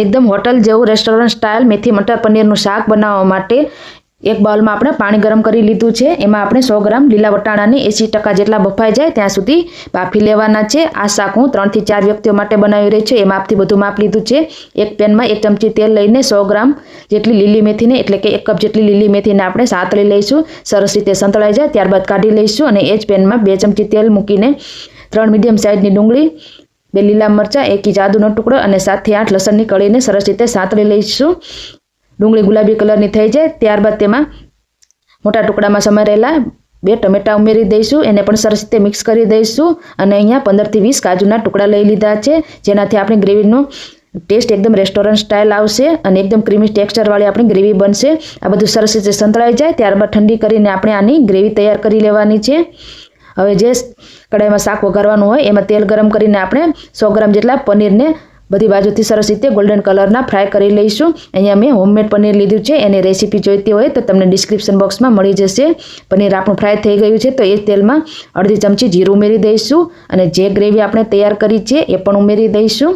એકદમ હોટલ જેવું restaurant style મેથી મટર પનીરનું શાક બનાવવા માટે એક બાઉલમાં આપણે પાણી ગરમ કરી લીધું છે. એમાં આપણે સો ગ્રામ લીલા વટાણાને એંસી ટકા જેટલા બફાઈ જાય ત્યાં સુધી બાફી લેવાના છે. આ શાક હું ત્રણથી ચાર વ્યક્તિઓ માટે બનાવી રહી છું. એ માપથી બધું માપ લીધું છે. એક પેનમાં એક ચમચી તેલ લઈને સો ગ્રામ જેટલી લીલી મેથીને એટલે કે એક કપ જેટલી લીલી મેથીને આપણે સાતળી લઈશું. સરસ રીતે સંતળાઈ જાય ત્યારબાદ કાઢી લઈશું અને એ જ પેનમાં બે ચમચી તેલ મૂકીને ત્રણ મીડિયમ સાઇઝની ડુંગળી બે લીલા મરચાં, એક જાદુનો ટુકડો અને સાતથી આઠ લસણની કળીને સરસ રીતે સાંતળી લઈશું. ડુંગળી ગુલાબી કલરની થઈ જાય, ત્યારબાદ તેમાં મોટા ટુકડામાં સમારેલા બે ટમેટાં ઉમેરી દઈશું, એને પણ સરસ રીતે મિક્સ કરી દઈશું અને અહીંયા પંદરથી વીસ કાજુના ટુકડા લઈ લીધા છે, જેનાથી આપણી ગ્રેવીનું ટેસ્ટ એકદમ રેસ્ટોરન્ટ સ્ટાઇલ આવશે અને એકદમ ક્રીમી ટેક્સચરવાળી આપણી ગ્રેવી બનશે. આ બધું સરસ રીતે સંતળાઈ જાય, ત્યારબાદ ઠંડી કરીને આપણે આની ગ્રેવી તૈયાર કરી લેવાની છે. હવે જે કડાઈમાં શાક વઘારવાનું હોય, એમાં તેલ ગરમ કરીને આપણે સો ગ્રામ જેટલા પનીરને બધી બાજુથી સરસ રીતે ગોલ્ડન કલરના ફ્રાય કરી લઈશું. અહીંયા મેં હોમમેડ પનીર લીધું છે, એની રેસીપી જોઈતી હોય તો તમને ડિસ્ક્રિપ્શન બોક્સમાં મળી જશે. પનીર આપણું ફ્રાય થઈ ગયું છે, તો એ તેલમાં અડધી ચમચી જીરું ઉમેરી દઈશું અને જે ગ્રેવી આપણે તૈયાર કરી છે, એ પણ ઉમેરી દઈશું.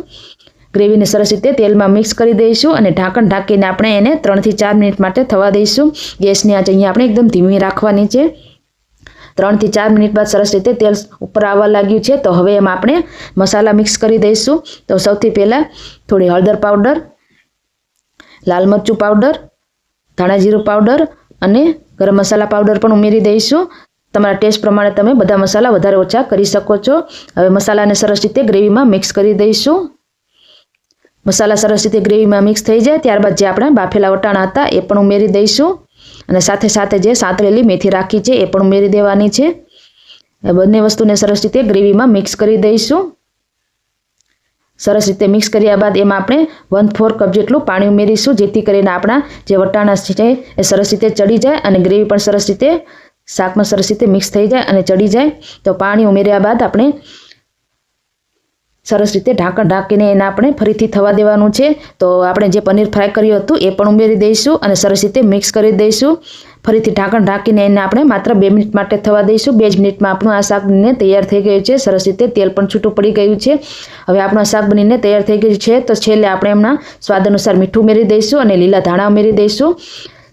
ગ્રેવીને સરસ રીતે તેલમાં મિક્સ કરી દઈશું અને ઢાંકણ ઢાંકીને આપણે એને ત્રણથી ચાર મિનિટ માટે થવા દઈશું. ગેસની આંચ અહીંયા આપણે એકદમ ધીમી રાખવાની છે. ત્રણથી ચાર મિનિટ બાદ સરસ રીતે તેલ ઉપર આવવા લાગ્યું છે. તો હવે એમાં આપણે મસાલા મિક્સ કરી દઈશું. તો સૌથી પહેલાં થોડી હળદર પાવડર, લાલ મરચું પાવડર, ધાણા જીરું પાવડર અને ગરમ મસાલા પાવડર પણ ઉમેરી દઈશું. તમારા ટેસ્ટ પ્રમાણે તમે બધા મસાલા વધારે ઓછા કરી શકો છો. હવે મસાલાને સરસ રીતે ગ્રેવીમાં મિક્સ કરી દઈશું. મસાલા સરસ રીતે ગ્રેવીમાં મિક્સ થઈ જાય. ત્યારબાદ જે આપણે બાફેલા વટાણા હતા એ પણ ઉમેરી દઈશું. અને સાથે સાથે જે સાતળેલી મેથી રાખી છે, એ પણ ઉમેરી દેવાની છે. બંને વસ્તુને સરસ રીતે ગ્રેવીમાં મિક્સ કરી દઈશું. સરસ રીતે મિક્સ કર્યા બાદ એમાં આપણે વન ફોર કપ જેટલું પાણી ઉમેરીશું, જેથી કરીને આપણા જે વટાણા છે, એ સરસ રીતે ચડી જાય અને ગ્રેવી પણ સરસ રીતે શાકમાં સરસ રીતે મિક્સ થઈ જાય અને ચડી જાય. તો પાણી ઉમેર્યા બાદ આપણે સરસ રીતે ઢાંકણ ઢાંકીને એને આપણે ફરીથી થવા દેવાનું છે. તો આપણે જે પનીર ફ્રાય કર્યું હતું એ પણ ઉમેરી દઈશું અને સરસ રીતે મિક્સ કરી દઈશું. ફરીથી ઢાંકણ ઢાંકીને એને આપણે માત્ર બે મિનિટ માટે થવા દઈશું. બે જ મિનિટમાં આપણું આ શાક બનીને તૈયાર થઈ ગયું છે. સરસ રીતે તેલ પણ છૂટું પડી ગયું છે. હવે આપણું શાક બનીને તૈયાર થઈ ગયું છે. તો છેલ્લે આપણે એમના સ્વાદ અનુસાર મીઠું ઉમેરી દઈશું અને લીલા ધાણા ઉમેરી દઈશું.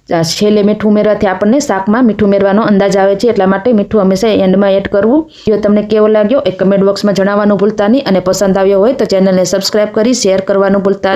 છેલ્લે મીઠું ઉમેરવાથી આપણને શાકમાં મીઠું ઉમેરવાનો અંદાજ આવે છે. એટલા માટે મીઠું હંમેશા એન્ડમાં એડ કરવું. જો તમને કેવો લાગ્યો એ કમેન્ટ બોક્સમાં જણાવવાનું ભૂલતા નહીં. અને પસંદ આવ્યો હોય તો ચેનલને સબસ્ક્રાઈબ કરી, શેર કરવાનું ભૂલતા નહીં